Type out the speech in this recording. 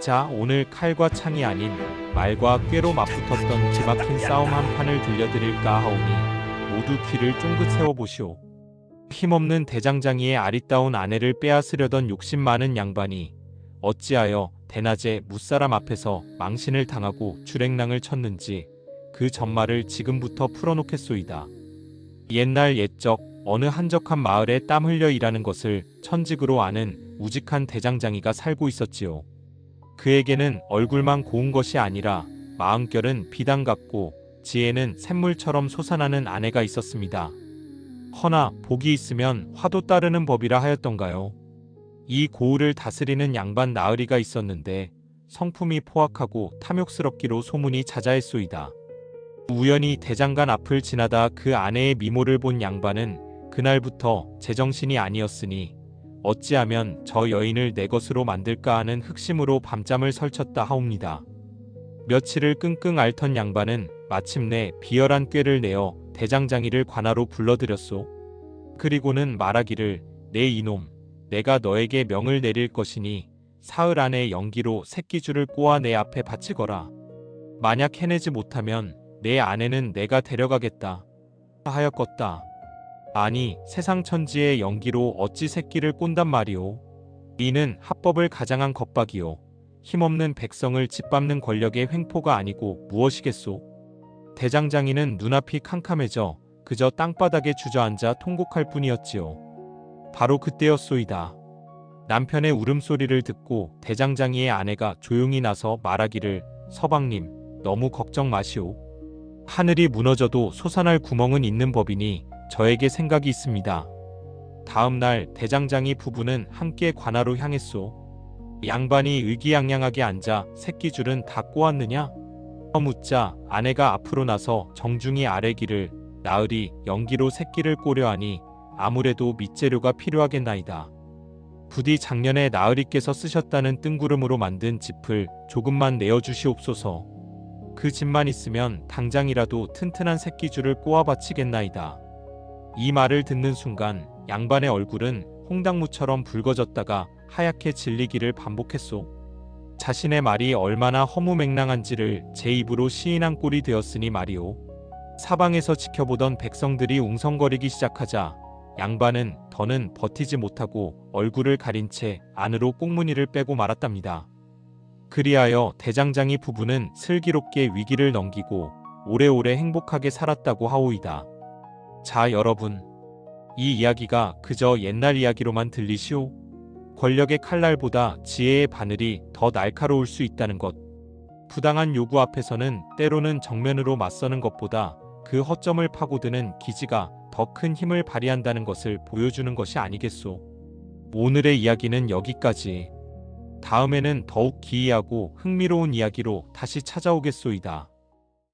자, 오늘 칼과 창이 아닌 말과 꾀로 맞붙었던 기막힌 싸움 한 판을 들려드릴까 하오니 모두 귀를 쫑긋 세워보시오. 힘없는 대장장이의 아리따운 아내를 빼앗으려던 욕심 많은 양반이 어찌하여 대낮에 무사람 앞에서 망신을 당하고 주랭랑을 쳤는지 그 전말을 지금부터 풀어놓겠소이다. 옛날 옛적 어느 한적한 마을에 땀 흘려 일하는 것을 천직으로 아는 우직한 대장장이가 살고 있었지요. 그에게는 얼굴만 고운 것이 아니라 마음결은 비단 같고 지혜는 샘물처럼 솟아나는 아내가 있었습니다. 허나 복이 있으면 화도 따르는 법이라 하였던가요? 이 고을을 다스리는 양반 나으리가 있었는데 성품이 포악하고 탐욕스럽기로 소문이 자자했소이다. 우연히 대장간 앞을 지나다 그 아내의 미모를 본 양반은 그날부터 제정신이 아니었으니 어찌하면 저 여인을 내 것으로 만들까 하는 흑심으로 밤잠을 설쳤다 하옵니다. 며칠을 끙끙 앓던 양반은 마침내 비열한 꾀를 내어 대장장이를 관하로 불러들였소. 그리고는 말하기를 내 이놈 내가 너에게 명을 내릴 것이니 사흘 안에 연기로 새끼줄을 꼬아 내 앞에 바치거라. 만약 해내지 못하면 내 아내는 내가 데려가겠다. 하였겠다. 아니 세상 천지의 연기로 어찌 새끼를 꼰단 말이오. 이는 합법을 가장한 겁박이오. 힘없는 백성을 짓밟는 권력의 횡포가 아니고 무엇이겠소. 대장장이는 눈앞이 캄캄해져 그저 땅바닥에 주저앉아 통곡할 뿐이었지요. 바로 그때였소이다. 남편의 울음소리를 듣고 대장장이의 아내가 조용히 나서 말하기를 서방님 너무 걱정 마시오. 하늘이 무너져도 솟아날 구멍은 있는 법이니 저에게 생각이 있습니다. 다음 날 대장장이 부부는 함께 관하로 향했소. 양반이 의기양양하게 앉아 새끼줄은 다 꼬았느냐? 묻자 아내가 앞으로 나서 정중히 아뢰기를 나으리 연기로 새끼를 꼬려 하니 아무래도 밑재료가 필요하겠나이다. 부디 작년에 나으리께서 쓰셨다는 뜬구름으로 만든 짚을 조금만 내어주시옵소서. 그 집만 있으면 당장이라도 튼튼한 새끼줄을 꼬아 바치겠나이다. 이 말을 듣는 순간 양반의 얼굴은 홍당무처럼 붉어졌다가 하얗게 질리기를 반복했소. 자신의 말이 얼마나 허무맹랑한지를 제 입으로 시인한 꼴이 되었으니 말이오. 사방에서 지켜보던 백성들이 웅성거리기 시작하자 양반은 더는 버티지 못하고 얼굴을 가린 채 안으로 꽁무니를 빼고 말았답니다. 그리하여 대장장이 부부는 슬기롭게 위기를 넘기고 오래오래 행복하게 살았다고 하오이다. 자, 여러분. 이 이야기가 그저 옛날 이야기로만 들리시오? 권력의 칼날보다 지혜의 바늘이 더 날카로울 수 있다는 것. 부당한 요구 앞에서는 때로는 정면으로 맞서는 것보다 그 허점을 파고드는 기지가 더 큰 힘을 발휘한다는 것을 보여주는 것이 아니겠소. 오늘의 이야기는 여기까지. 다음에는 더욱 기이하고 흥미로운 이야기로 다시 찾아오겠소이다.